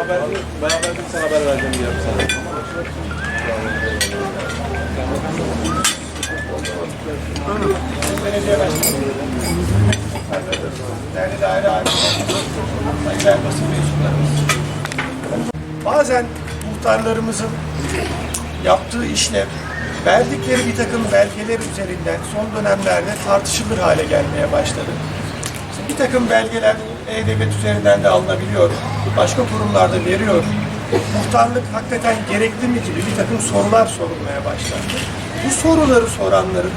Haber, beraber bir sana haber vereceğim diye sana. Bazen muhtarlarımızın yaptığı işlem verdikleri bir takım belgeler üzerinden son dönemlerde tartışılır hale gelmeye başladı. Takım belgeler E-Devlet üzerinden de alınabiliyor, başka kurumlarda veriyor. Muhtarlık hakikaten gerekli mi gibi bir takım sorular sorulmaya başlandı. Bu soruları soranların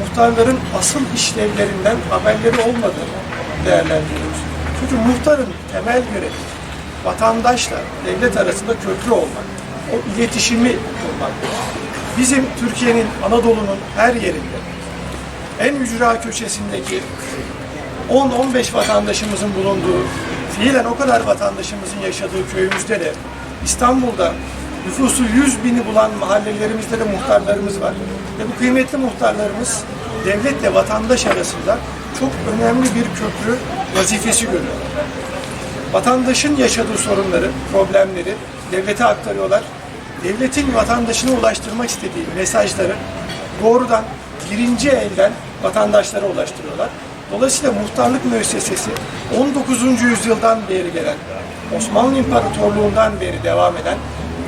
muhtarların asıl işlevlerinden haberleri olmadığını değerlendiriyoruz. Çünkü muhtarın temel görevi vatandaşla devlet arasında köprü olmak, o iletişimi kurmak. Bizim Türkiye'nin, Anadolu'nun her yerinde en ücra köşesindeki 10-15 vatandaşımızın bulunduğu, fiilen o kadar vatandaşımızın yaşadığı köyümüzde de İstanbul'da nüfusu 100 bini bulan mahallelerimizde de muhtarlarımız var. Ve bu kıymetli muhtarlarımız devletle vatandaş arasında çok önemli bir köprü vazifesi görüyorlar. Vatandaşın yaşadığı sorunları, problemleri devlete aktarıyorlar. Devletin vatandaşına ulaştırmak istediği mesajları doğrudan birinci elden vatandaşlara ulaştırıyorlar. Dolayısıyla muhtarlık müessesesi 19. yüzyıldan beri gelen, Osmanlı İmparatorluğu'ndan beri devam eden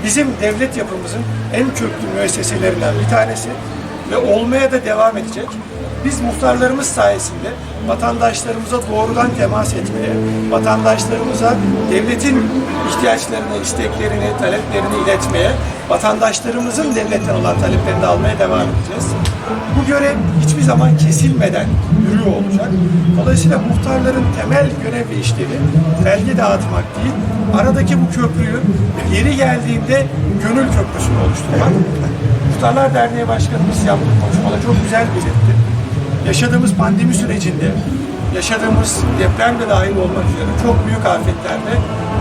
bizim devlet yapımızın en köklü müesseselerinden bir tanesi ve olmaya da devam edecek. Biz muhtarlarımız sayesinde vatandaşlarımıza doğrudan temas etmeye, vatandaşlarımıza devletin ihtiyaçlarını, isteklerini, taleplerini iletmeye, vatandaşlarımızın devletten olan taleplerini almaya devam edeceğiz. Bu görev hiçbir zaman kesilmeden yürüyor olacak. Dolayısıyla muhtarların temel görev ve işlevi belge dağıtmak değil, aradaki bu köprüyü yeri geldiğinde gönül köprüsünü oluşturmak. Muhtarlar Derneği Başkanımız yaptığı konuşmada çok güzel belirtti. Yaşadığımız pandemi sürecinde, yaşadığımız depremde dahil olmak üzere çok büyük afetlerde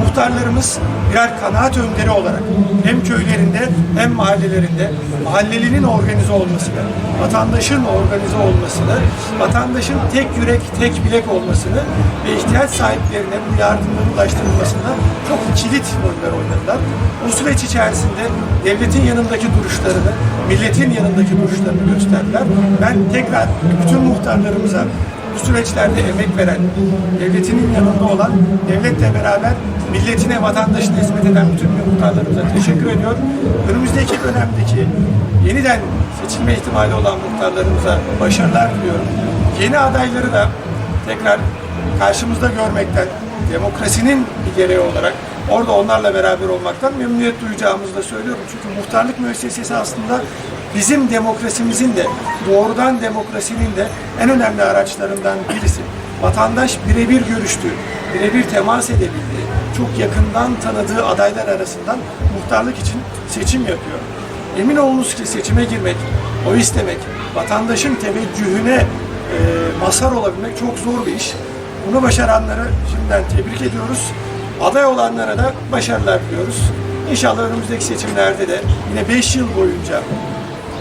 muhtarlarımız birer kanaat önderi olarak hem köylerinde hem mahallelerinde mahallelinin organize olmasını, vatandaşın organize olmasını, vatandaşın tek yürek, tek bilek olmasını ve ihtiyaç sahiplerine bu yardımların ulaştırılmasında çok kilit roller oynadılar. Bu süreç içerisinde devletin yanındaki duruşlarını, milletin yanındaki duruşlarını gösterdiler. Ben tekrar bütün muhtarlarımıza bu süreçlerde emek veren, devletinin yanında olan, devletle beraber milletine, vatandaşına hizmet eden bütün muhtarlarımıza teşekkür ediyorum. Önümüzdeki dönemdeki yeniden seçilme ihtimali olan muhtarlarımıza başarılar diliyorum. Yeni adayları da tekrar karşımızda görmekten, demokrasinin bir gereği olarak orada onlarla beraber olmaktan memnuniyet duyacağımızı da söylüyorum. Çünkü muhtarlık müessesesi aslında bizim demokrasimizin de, doğrudan demokrasinin de en önemli araçlarından birisi. Vatandaş birebir görüştüğü, birebir temas edebildiği, çok yakından tanıdığı adaylar arasından muhtarlık için seçim yapıyor. Emin olunuz ki seçime girmek, oy istemek, vatandaşın teveccühüne e, mazhar olabilmek çok zor bir iş. Bunu başaranları şimdiden tebrik ediyoruz. Aday olanlara da başarılar diliyoruz. İnşallah önümüzdeki seçimlerde de yine 5 yıl boyunca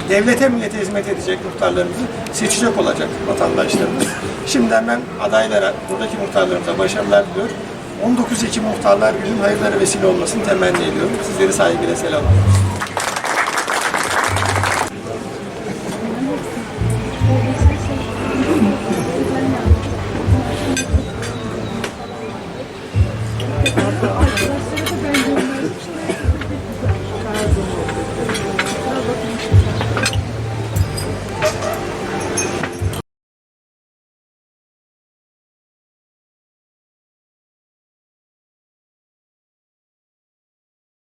devlete millete hizmet edecek muhtarlarımızı seçecek olacak vatandaşlarımız. Şimdiden ben adaylara, buradaki muhtarlarımıza başarılar diliyorum. 19 Ekim Muhtarlar Günü'nün hayırlara vesile olmasını temenni ediyorum. Sizleri saygıyla selamlıyorum.